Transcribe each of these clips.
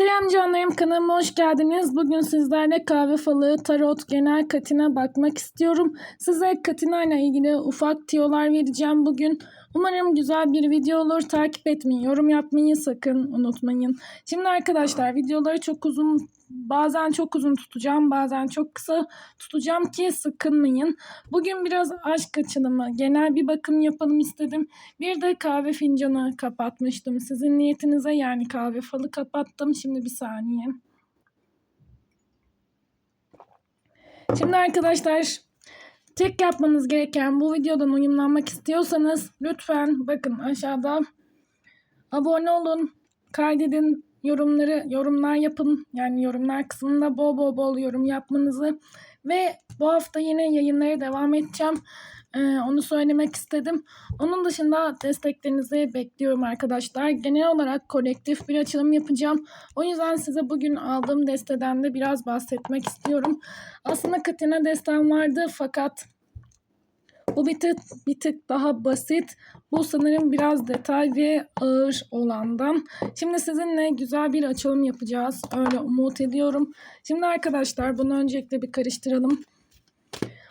Selam canlarım kanalıma hoş geldiniz. Bugün sizlerle kahve falı, tarot, genel katina bakmak istiyorum. Size katina ile ilgili ufak tiyolar vereceğim bugün. Umarım güzel bir video olur. Takip etmeyi, yorum yapmayı sakın unutmayın. Şimdi arkadaşlar videoları çok uzun, bazen çok uzun tutacağım, bazen çok kısa tutacağım ki sıkılmayın. Bugün biraz aşk açılımı, genel bir bakım yapalım istedim. Bir de kahve fincanı kapatmıştım. Sizin niyetinize yani kahve falı kapattım. Şimdi bir saniye. Şimdi arkadaşlar tek yapmanız gereken bu videodan uyumlanmak istiyorsanız lütfen bakın aşağıda abone olun, kaydedin, yorumları yorumlar yapın. Yani yorumlar kısmında bol bol bol yorum yapmanızı ve bu hafta yine yayınlara devam edeceğim. Ee, onu söylemek istedim. Onun dışında desteklerinizi bekliyorum arkadaşlar. Genel olarak kolektif bir açılım yapacağım. O yüzden size bugün aldığım desteden de biraz bahsetmek istiyorum. Aslında Katina destem vardı fakat bu bir tık, bir tık daha basit. Bu sanırım biraz detay ve ağır olandan. Şimdi sizinle güzel bir açılım yapacağız. Öyle umut ediyorum. Şimdi arkadaşlar bunu öncelikle bir karıştıralım.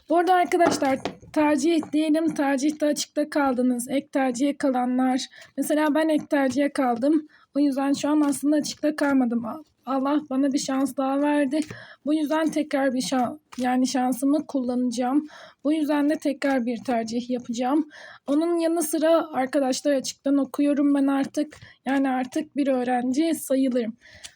Bu arada arkadaşlar tercih diyelim tercihte açıkta kaldınız. Ek tercihe kalanlar. Mesela ben ek tercihe kaldım. O yüzden şu an aslında açıkta kalmadım. Allah bana bir şans daha verdi. Bu yüzden tekrar bir şans yani şansımı kullanacağım. Bu yüzden de tekrar bir tercih yapacağım. Onun yanı sıra arkadaşlar açıktan okuyorum ben artık. Yani artık bir öğrenci sayılırım.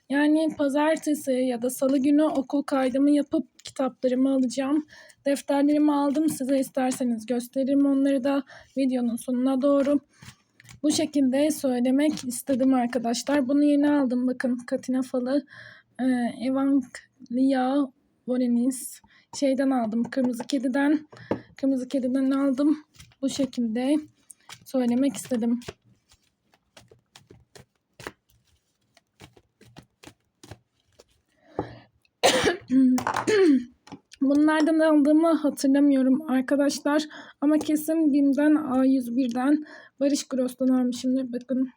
Yani pazartesi ya da salı günü okul kaydımı yapıp kitaplarımı alacağım. Defterlerimi aldım. Size isterseniz gösteririm onları da videonun sonuna doğru. Bu şekilde söylemek istedim arkadaşlar. Bunu yeni aldım. Bakın Katina falı. Ee, Evangelia Volenis şeyden aldım. Kırmızı kediden. Kırmızı kediden aldım. Bu şekilde söylemek istedim. Bunlardan aldığımı hatırlamıyorum arkadaşlar. Ama kesin BİM'den A101'den Barış Gross'tan almışımdır. Bakın.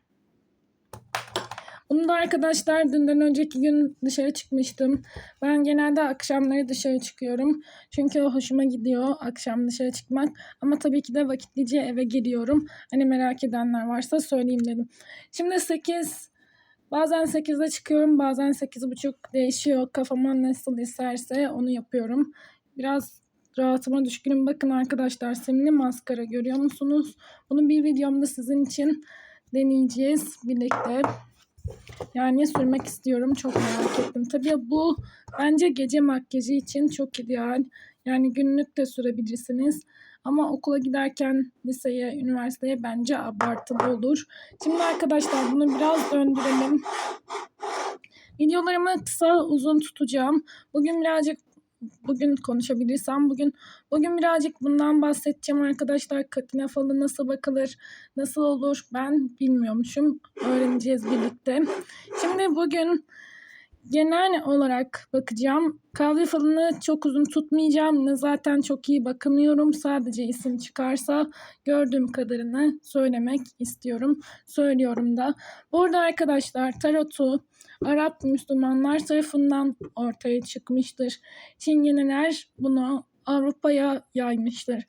Bunu da arkadaşlar dünden önceki gün dışarı çıkmıştım. Ben genelde akşamları dışarı çıkıyorum. Çünkü hoşuma gidiyor akşam dışarı çıkmak. Ama tabii ki de vakitlice eve geliyorum. Hani merak edenler varsa söyleyeyim dedim. Şimdi 8 Bazen 8'de çıkıyorum, bazen 8.30 değişiyor. Kafama nasıl isterse onu yapıyorum. Biraz rahatıma düşkünüm. Bakın arkadaşlar simli maskara görüyor musunuz? Bunu bir videomda sizin için deneyeceğiz birlikte. Yani sürmek istiyorum. Çok merak ettim. Tabii bu bence gece makyajı için çok ideal. Yani günlük de sürebilirsiniz. Ama okula giderken liseye, üniversiteye bence abartılı olur. Şimdi arkadaşlar bunu biraz döndürelim. Videolarımı kısa uzun tutacağım. Bugün birazcık bugün konuşabilirsem bugün bugün birazcık bundan bahsedeceğim arkadaşlar. Katine falı nasıl bakılır, nasıl olur ben bilmiyormuşum. Öğreneceğiz birlikte. Şimdi bugün genel olarak bakacağım. Kahve falını çok uzun tutmayacağım. Ne zaten çok iyi bakamıyorum. Sadece isim çıkarsa gördüğüm kadarını söylemek istiyorum. Söylüyorum da. Bu arada arkadaşlar tarotu Arap Müslümanlar tarafından ortaya çıkmıştır. Çingeneler bunu Avrupa'ya yaymıştır.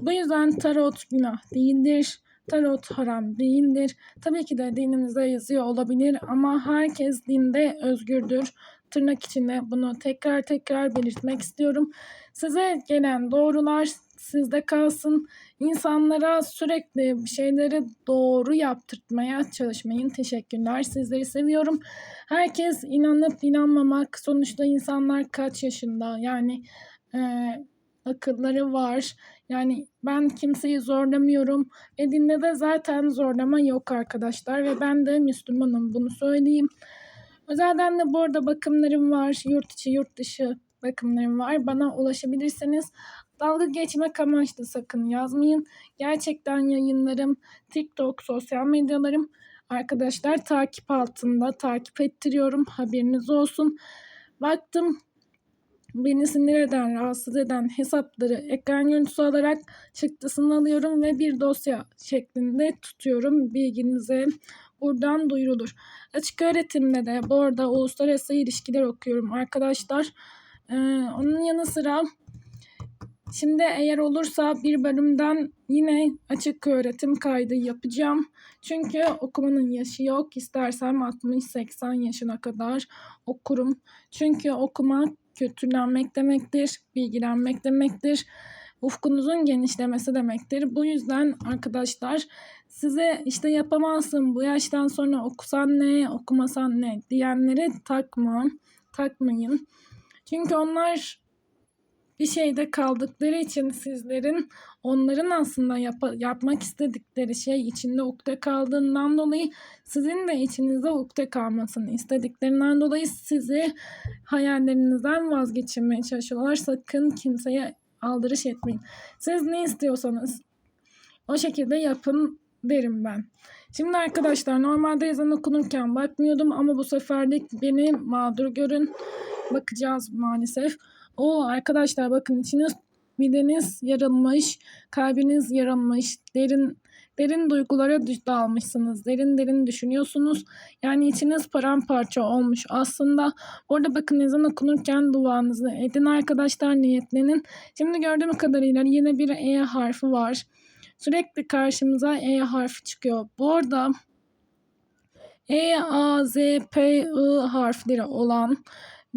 Bu yüzden tarot günah değildir. Tarot haram değildir. Tabii ki de dinimizde yazıyor olabilir ama herkes dinde özgürdür. Tırnak içinde bunu tekrar tekrar belirtmek istiyorum. Size gelen doğrular sizde kalsın. İnsanlara sürekli bir şeyleri doğru yaptırtmaya çalışmayın. Teşekkürler. Sizleri seviyorum. Herkes inanıp inanmamak. Sonuçta insanlar kaç yaşında? Yani e, akılları var. Yani ben kimseyi zorlamıyorum. Dinde de zaten zorlama yok arkadaşlar. Ve ben de Müslümanım bunu söyleyeyim. Özelden de bu arada bakımlarım var. Yurt içi yurt dışı bakımlarım var. Bana ulaşabilirseniz dalga geçmek amaçlı sakın yazmayın. Gerçekten yayınlarım, TikTok, sosyal medyalarım arkadaşlar takip altında takip ettiriyorum. Haberiniz olsun. Baktım beni sinir eden, rahatsız eden hesapları ekran görüntüsü alarak çıktısını alıyorum ve bir dosya şeklinde tutuyorum. Bilginize buradan duyurulur. Açık öğretimde de bu arada uluslararası ilişkiler okuyorum arkadaşlar. Ee, onun yanı sıra Şimdi eğer olursa bir bölümden yine açık öğretim kaydı yapacağım. Çünkü okumanın yaşı yok. İstersem 60-80 yaşına kadar okurum. Çünkü okumak kötülenmek demektir, bilgilenmek demektir. Ufkunuzun genişlemesi demektir. Bu yüzden arkadaşlar size işte yapamazsın bu yaştan sonra okusan ne, okumasan ne diyenlere takma, takmayın. Çünkü onlar bir şeyde kaldıkları için sizlerin onların aslında yap yapmak istedikleri şey içinde ukde kaldığından dolayı sizin de içinizde ukde kalmasını istediklerinden dolayı sizi hayallerinizden vazgeçirmeye çalışıyorlar. Sakın kimseye aldırış etmeyin. Siz ne istiyorsanız o şekilde yapın derim ben. Şimdi arkadaşlar normalde ezan okunurken bakmıyordum ama bu seferlik beni mağdur görün. Bakacağız maalesef. O arkadaşlar bakın içiniz mideniz yarılmış, kalbiniz yarılmış, derin derin duygulara dalmışsınız. Derin derin düşünüyorsunuz. Yani içiniz paramparça olmuş. Aslında orada bakın ezan okunurken duanızı edin arkadaşlar niyetlenin. Şimdi gördüğüm kadarıyla yine bir E harfi var. Sürekli karşımıza E harfi çıkıyor. Bu arada E, A, Z, P, I harfleri olan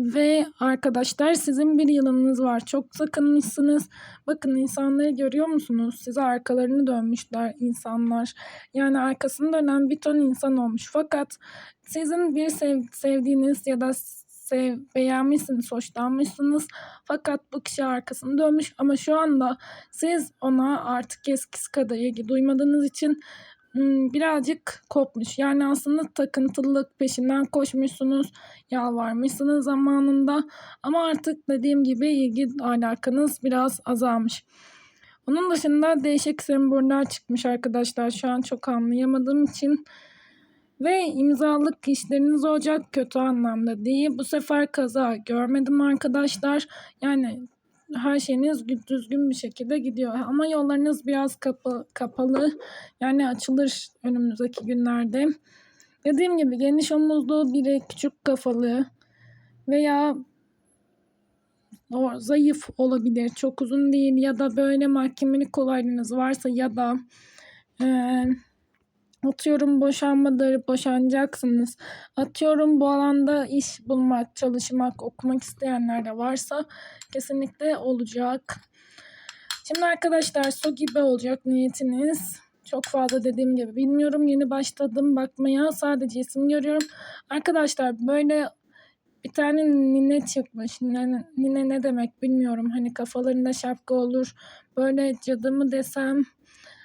ve arkadaşlar sizin bir yılınız var. Çok sakınmışsınız. Bakın insanları görüyor musunuz? Size arkalarını dönmüşler insanlar. Yani arkasını dönen bir ton insan olmuş. Fakat sizin bir sev sevdiğiniz ya da sev, beğenmişsiniz, hoşlanmışsınız. Fakat bu kişi arkasını dönmüş ama şu anda siz ona artık eskisi kadar ilgi duymadığınız için birazcık kopmuş. Yani aslında takıntılılık peşinden koşmuşsunuz, yalvarmışsınız zamanında ama artık dediğim gibi ilgi alakanız biraz azalmış. Onun dışında değişik semboller çıkmış arkadaşlar. Şu an çok anlayamadığım için. Ve imzalık işleriniz olacak kötü anlamda değil. Bu sefer kaza görmedim arkadaşlar. Yani her şeyiniz düzgün bir şekilde gidiyor. Ama yollarınız biraz kapı, kapalı. Yani açılır önümüzdeki günlerde. Dediğim gibi geniş omuzlu biri küçük kafalı veya o zayıf olabilir. Çok uzun değil ya da böyle mahkemelik kolaylığınız varsa ya da e, Atıyorum boşanmadır, boşanacaksınız. Atıyorum bu alanda iş bulmak, çalışmak, okumak isteyenler de varsa kesinlikle olacak. Şimdi arkadaşlar su gibi olacak niyetiniz. Çok fazla dediğim gibi bilmiyorum. Yeni başladım bakmaya. Sadece isim görüyorum. Arkadaşlar böyle bir tane nine çıkmış. Nine, nine ne demek bilmiyorum. Hani kafalarında şapka olur. Böyle cadı mı desem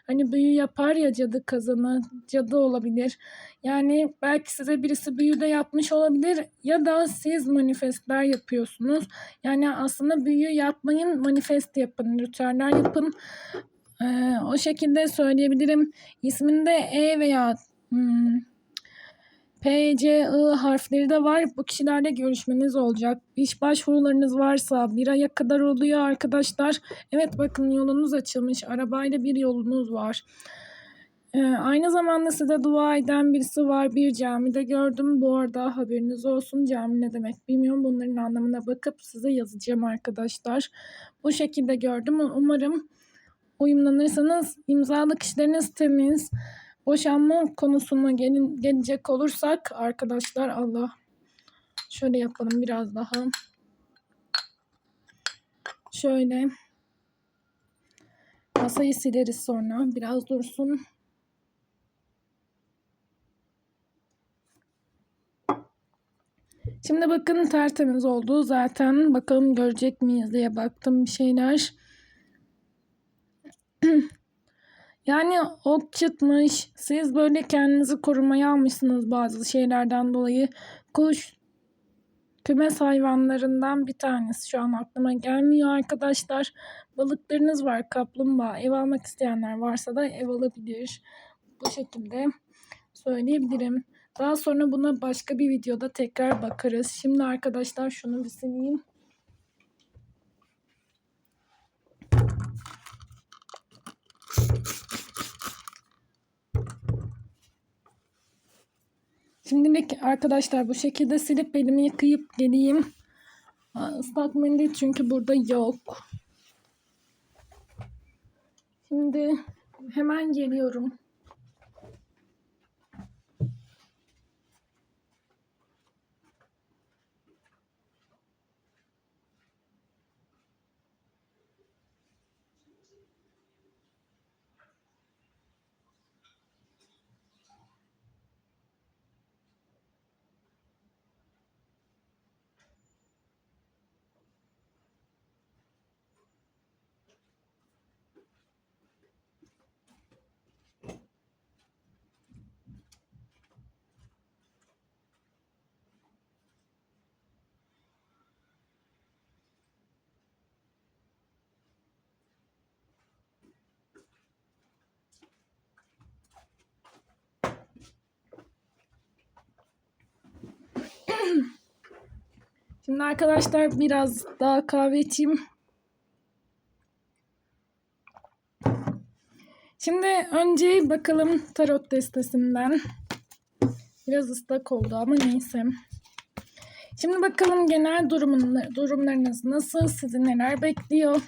Hani büyü yapar ya cadı kazanı, cadı olabilir. Yani belki size birisi büyü de yapmış olabilir ya da siz manifestler yapıyorsunuz. Yani aslında büyü yapmayın, manifest yapın, ritüeller yapın. Ee, o şekilde söyleyebilirim. İsminde E veya hmm, P, C, I harfleri de var. Bu kişilerle görüşmeniz olacak. İş başvurularınız varsa bir aya kadar oluyor arkadaşlar. Evet bakın yolunuz açılmış. Arabayla bir yolunuz var. Ee, aynı zamanda size dua eden birisi var. Bir camide gördüm. Bu arada haberiniz olsun. Cami ne demek bilmiyorum. Bunların anlamına bakıp size yazacağım arkadaşlar. Bu şekilde gördüm. Umarım uyumlanırsanız imzalık işleriniz temiz. Boşanma konusuna gelin, gelecek olursak arkadaşlar Allah şöyle yapalım biraz daha. Şöyle masayı sileriz sonra biraz dursun. Şimdi bakın tertemiz oldu zaten. Bakalım görecek miyiz diye baktım bir şeyler. Yani ok çıkmış. Siz böyle kendinizi korumaya almışsınız bazı şeylerden dolayı. Kuş kümes hayvanlarından bir tanesi şu an aklıma gelmiyor arkadaşlar. Balıklarınız var, kaplumbağa. Ev almak isteyenler varsa da ev alabilir. Bu şekilde söyleyebilirim. Daha sonra buna başka bir videoda tekrar bakarız. Şimdi arkadaşlar şunu bir sileyim. Şimdilik arkadaşlar bu şekilde silip elimi yıkayıp geleyim. Islak mendil çünkü burada yok. Şimdi hemen geliyorum. Şimdi arkadaşlar biraz daha kahve içeyim. Şimdi önce bakalım tarot destesinden. Biraz ıslak oldu ama neyse. Şimdi bakalım genel durumun, durumlarınız nasıl? Sizi neler bekliyor?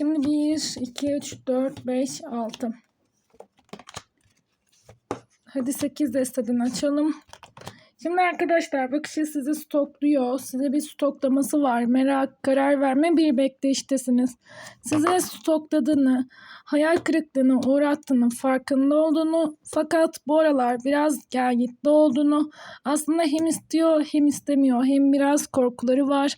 Şimdi 1, 2, 3, 4, 5, 6. Hadi 8 desteden açalım. Şimdi arkadaşlar bu kişi sizi stokluyor. Size bir stoklaması var. Merak, karar verme bir bekleyiştesiniz. Size stokladığını, hayal kırıklığına uğrattığını farkında olduğunu fakat bu aralar biraz gergitli olduğunu aslında hem istiyor hem istemiyor hem biraz korkuları var.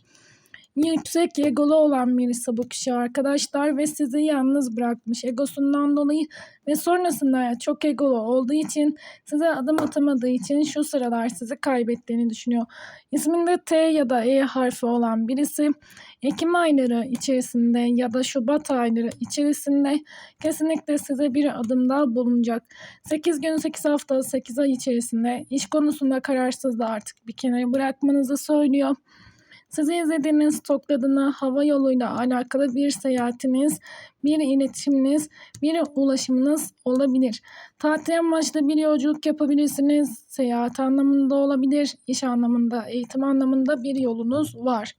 Yüksek egolu olan birisi bu kişi arkadaşlar ve sizi yalnız bırakmış egosundan dolayı ve sonrasında çok egolu olduğu için size adım atamadığı için şu sıralar sizi kaybettiğini düşünüyor. İsminde T ya da E harfi olan birisi Ekim ayları içerisinde ya da Şubat ayları içerisinde kesinlikle size bir adım daha bulunacak. 8 gün 8 hafta 8 ay içerisinde iş konusunda kararsızlığı artık bir kenara bırakmanızı söylüyor. Sizi izlediğiniz, stokladığını hava yoluyla alakalı bir seyahatiniz, bir iletişiminiz, bir ulaşımınız olabilir. Tatil amaçlı bir yolculuk yapabilirsiniz. Seyahat anlamında olabilir, iş anlamında, eğitim anlamında bir yolunuz var.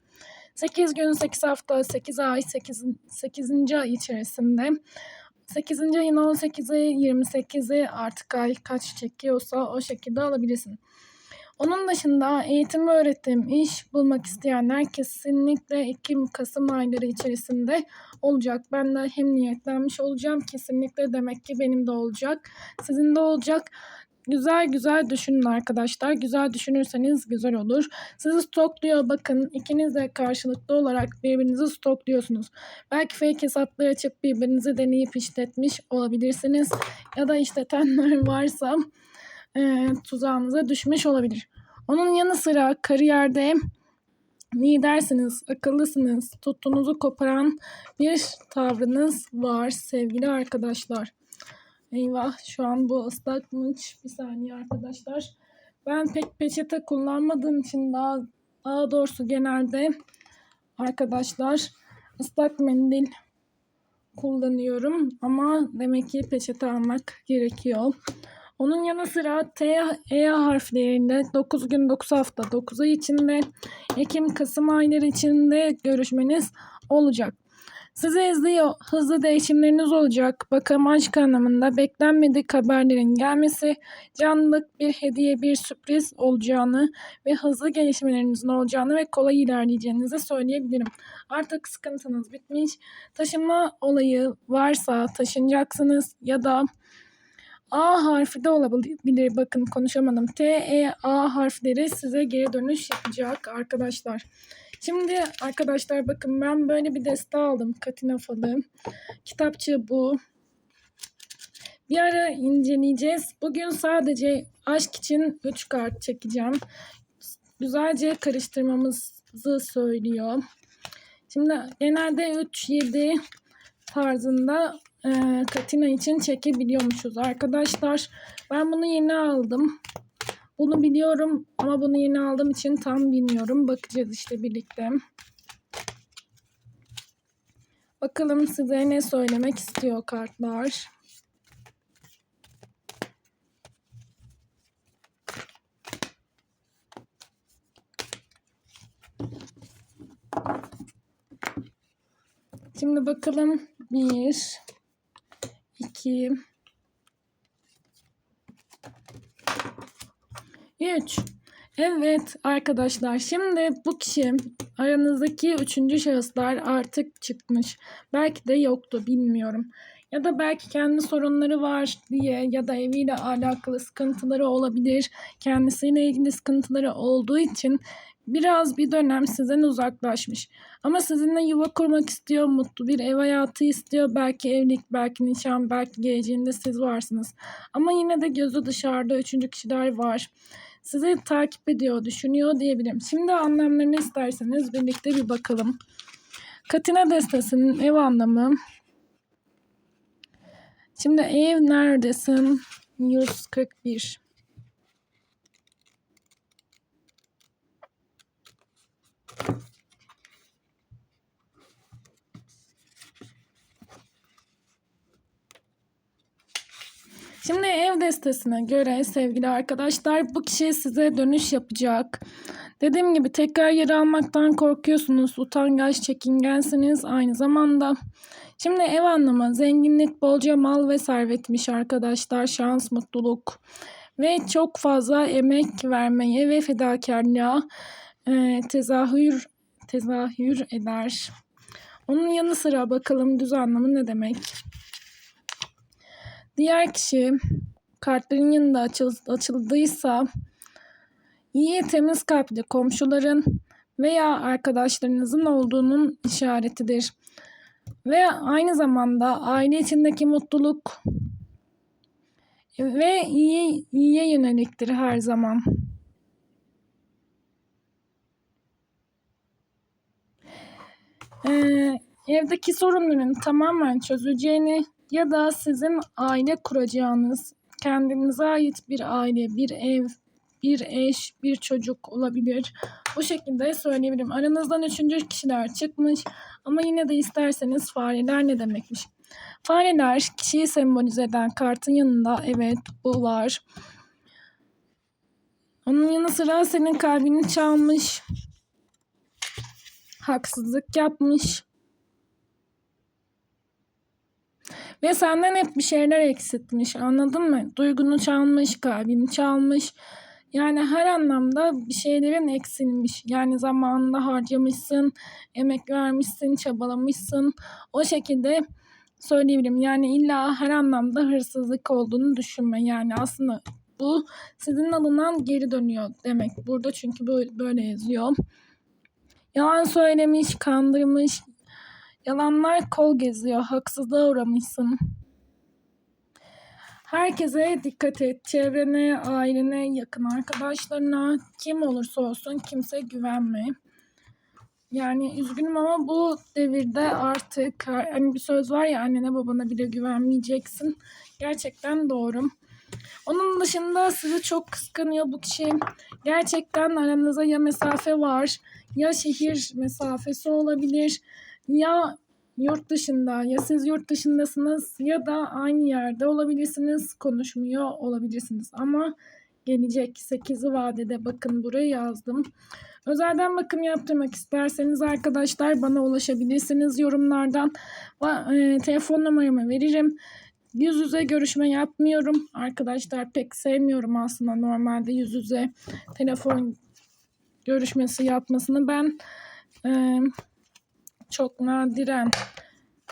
8 gün, 8 hafta, 8 ay, 8. 8. ay içerisinde 8. ayın 18'i, 28'i artık ay kaç çekiyorsa o şekilde alabilirsin. Onun dışında eğitim öğretim, iş bulmak isteyenler kesinlikle Ekim, Kasım ayları içerisinde olacak. Ben de hem niyetlenmiş olacağım kesinlikle demek ki benim de olacak. Sizin de olacak. Güzel güzel düşünün arkadaşlar. Güzel düşünürseniz güzel olur. Sizi stokluyor bakın. ikiniz de karşılıklı olarak birbirinizi stokluyorsunuz. Belki fake hesapları açıp birbirinizi deneyip işletmiş olabilirsiniz. Ya da işletenler varsa e, tuzağınıza düşmüş olabilir. Onun yanı sıra kariyerde lidersiniz, akıllısınız, tuttuğunuzu koparan bir tavrınız var sevgili arkadaşlar. Eyvah şu an bu ıslakmış. Bir saniye arkadaşlar. Ben pek peçete kullanmadığım için daha, daha doğrusu genelde arkadaşlar ıslak mendil kullanıyorum. Ama demek ki peçete almak gerekiyor. Onun yanı sıra T, E harflerinde 9 gün 9 hafta 9 ay içinde Ekim Kasım ayları içinde görüşmeniz olacak. Sizi izliyor. Hızlı değişimleriniz olacak. Bakım aşk anlamında beklenmedik haberlerin gelmesi, canlılık bir hediye, bir sürpriz olacağını ve hızlı gelişmelerinizin olacağını ve kolay ilerleyeceğinizi söyleyebilirim. Artık sıkıntınız bitmiş. Taşınma olayı varsa taşınacaksınız ya da A harfi de olabilir. Bakın konuşamadım. T, E, A harfleri size geri dönüş yapacak arkadaşlar. Şimdi arkadaşlar bakın ben böyle bir deste aldım. Katina falı. Kitapçı bu. bir ara inceleyeceğiz. Bugün sadece aşk için 3 kart çekeceğim. Güzelce karıştırmamızı söylüyor. Şimdi genelde 3-7 tarzında e, Katina için çekebiliyormuşuz arkadaşlar. Ben bunu yeni aldım. Bunu biliyorum ama bunu yeni aldığım için tam bilmiyorum. Bakacağız işte birlikte. Bakalım size ne söylemek istiyor kartlar. Şimdi bakalım. Bir, iki, üç. Evet arkadaşlar şimdi bu kişi aranızdaki üçüncü şahıslar artık çıkmış. Belki de yoktu bilmiyorum. Ya da belki kendi sorunları var diye ya da eviyle alakalı sıkıntıları olabilir. Kendisiyle ilgili sıkıntıları olduğu için biraz bir dönem sizden uzaklaşmış. Ama sizinle yuva kurmak istiyor, mutlu bir ev hayatı istiyor. Belki evlilik, belki nişan, belki geleceğinde siz varsınız. Ama yine de gözü dışarıda üçüncü kişiler var. Sizi takip ediyor, düşünüyor diyebilirim. Şimdi anlamlarını isterseniz birlikte bir bakalım. Katina destesinin ev anlamı. Şimdi ev neredesin? 141. Şimdi ev destesine göre sevgili arkadaşlar bu kişi size dönüş yapacak. Dediğim gibi tekrar yer almaktan korkuyorsunuz. Utangaç, çekingensiniz aynı zamanda. Şimdi ev anlamı zenginlik, bolca mal ve servetmiş arkadaşlar. Şans, mutluluk ve çok fazla emek vermeye ve fedakarlığa e, tezahür tezahür eder. Onun yanı sıra bakalım düz anlamı ne demek? Diğer kişi kartların yanında açıl, açıldıysa iyi temiz kalpli komşuların veya arkadaşlarınızın olduğunun işaretidir. Ve aynı zamanda aile içindeki mutluluk ve iyi iyiye yöneliktir her zaman. Ee, evdeki sorunların tamamen çözüleceğini ya da sizin aile kuracağınız, kendinize ait bir aile, bir ev, bir eş, bir çocuk olabilir. Bu şekilde söyleyebilirim. Aranızdan üçüncü kişiler çıkmış ama yine de isterseniz fareler ne demekmiş? Fareler kişiyi sembolize eden kartın yanında evet bu var. Onun yanı sıra senin kalbini çalmış. Haksızlık yapmış. Ve senden hep bir şeyler eksiltmiş anladın mı? Duygunu çalmış, kalbini çalmış. Yani her anlamda bir şeylerin eksilmiş. Yani zamanında harcamışsın, emek vermişsin, çabalamışsın. O şekilde söyleyebilirim. Yani illa her anlamda hırsızlık olduğunu düşünme. Yani aslında bu sizin alınan geri dönüyor demek. Burada çünkü böyle yazıyor. Yalan söylemiş, kandırmış, Yalanlar kol geziyor. Haksızlığa uğramışsın. Herkese dikkat et. Çevrene, ailene, yakın arkadaşlarına, kim olursa olsun kimse güvenme. Yani üzgünüm ama bu devirde artık hani bir söz var ya annene babana bile güvenmeyeceksin. Gerçekten doğru. Onun dışında sizi çok kıskanıyor bu kişi. Gerçekten aranızda ya mesafe var ya şehir mesafesi olabilir ya yurt dışında ya siz yurt dışındasınız ya da aynı yerde olabilirsiniz konuşmuyor olabilirsiniz ama gelecek 8'i vadede bakın buraya yazdım. Özelden bakım yaptırmak isterseniz arkadaşlar bana ulaşabilirsiniz yorumlardan. E, telefon numaramı veririm. Yüz yüze görüşme yapmıyorum. Arkadaşlar pek sevmiyorum aslında normalde yüz yüze telefon görüşmesi yapmasını. Ben e, çok nadiren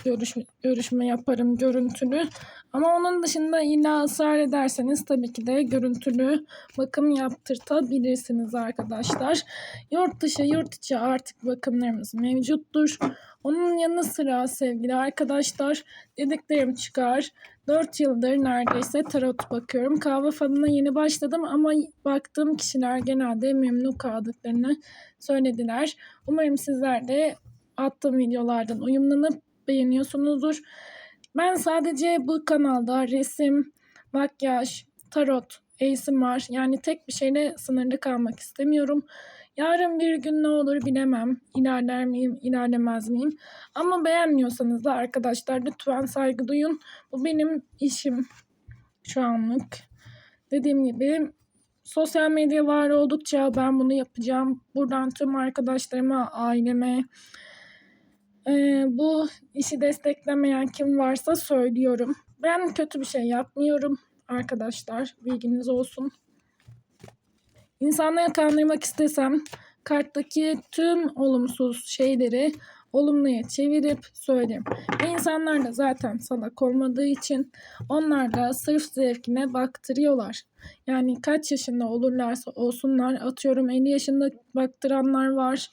görüş, görüşme yaparım görüntülü. Ama onun dışında illa ısrar ederseniz tabii ki de görüntülü bakım yaptırtabilirsiniz arkadaşlar. Yurt dışı yurt içi artık bakımlarımız mevcuttur. Onun yanı sıra sevgili arkadaşlar dediklerim çıkar. 4 yıldır neredeyse tarot bakıyorum. Kahve falına yeni başladım ama baktığım kişiler genelde memnun kaldıklarını söylediler. Umarım sizler de attığım videolardan uyumlanıp beğeniyorsunuzdur. Ben sadece bu kanalda resim, makyaj, tarot, ASMR yani tek bir şeyle sınırlı kalmak istemiyorum. Yarın bir gün ne olur bilemem. İlerler miyim, ilerlemez miyim? Ama beğenmiyorsanız da arkadaşlar lütfen saygı duyun. Bu benim işim şu anlık. Dediğim gibi sosyal medya var oldukça ben bunu yapacağım. Buradan tüm arkadaşlarıma, aileme, e, bu işi desteklemeyen kim varsa söylüyorum. Ben kötü bir şey yapmıyorum arkadaşlar. Bilginiz olsun. İnsanları kandırmak istesem karttaki tüm olumsuz şeyleri olumluya çevirip söyleyeyim. Ve insanlar da zaten salak olmadığı için onlar da sırf zevkine baktırıyorlar. Yani kaç yaşında olurlarsa olsunlar atıyorum 50 yaşında baktıranlar var.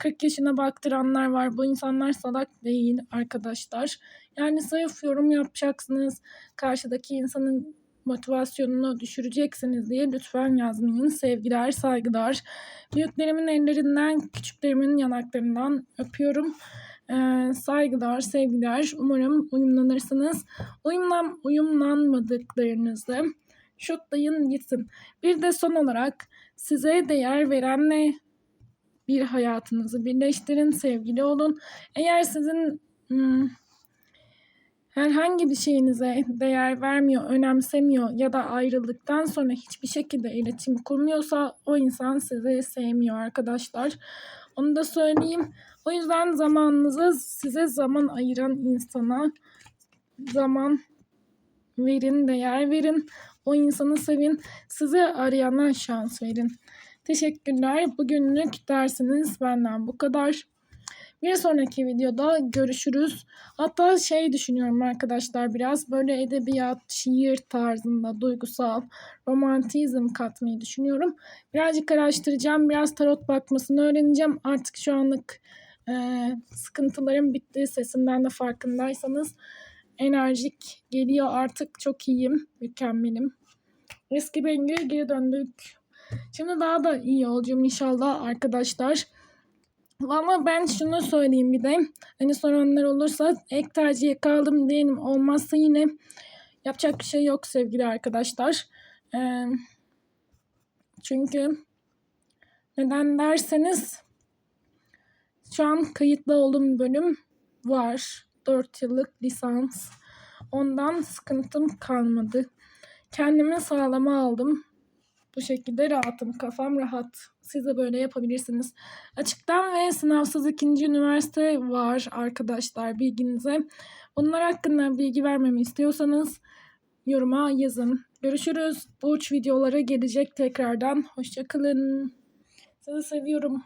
40 yaşına baktıranlar var. Bu insanlar salak değil arkadaşlar. Yani sırf yorum yapacaksınız. Karşıdaki insanın motivasyonunu düşüreceksiniz diye lütfen yazmayın. Sevgiler, saygılar. Büyüklerimin ellerinden, küçüklerimin yanaklarından öpüyorum. Ee, saygılar, sevgiler. Umarım uyumlanırsınız. Uyumlan, uyumlanmadıklarınızı şutlayın gitsin. Bir de son olarak size değer verenle bir hayatınızı birleştirin, sevgili olun. Eğer sizin hmm, herhangi bir şeyinize değer vermiyor, önemsemiyor ya da ayrıldıktan sonra hiçbir şekilde iletişim kurmuyorsa o insan sizi sevmiyor arkadaşlar. Onu da söyleyeyim. O yüzden zamanınızı size zaman ayıran insana zaman verin, değer verin. O insanı sevin. Sizi arayana şans verin. Teşekkürler. Bugünlük dersiniz benden bu kadar. Bir sonraki videoda görüşürüz. Hatta şey düşünüyorum arkadaşlar biraz böyle edebiyat, şiir tarzında duygusal, romantizm katmayı düşünüyorum. Birazcık araştıracağım. Biraz tarot bakmasını öğreneceğim. Artık şu anlık e, sıkıntılarım bitti. Sesimden de farkındaysanız enerjik geliyor. Artık çok iyiyim. Mükemmelim. Eski Bengü'ye geri döndük. Şimdi daha da iyi olacağım inşallah arkadaşlar. Ama ben şunu söyleyeyim bir de. Hani soranlar olursa ek tercihe kaldım diyelim. Olmazsa yine yapacak bir şey yok sevgili arkadaşlar. Ee, çünkü neden derseniz şu an kayıtlı olduğum bölüm var. 4 yıllık lisans. Ondan sıkıntım kalmadı. Kendimi sağlama aldım. Bu şekilde rahatım. Kafam rahat. Siz de böyle yapabilirsiniz. Açıktan ve sınavsız ikinci üniversite var arkadaşlar bilginize. Bunlar hakkında bilgi vermemi istiyorsanız yoruma yazın. Görüşürüz. Burç videoları gelecek tekrardan. Hoşçakalın. Sizi seviyorum.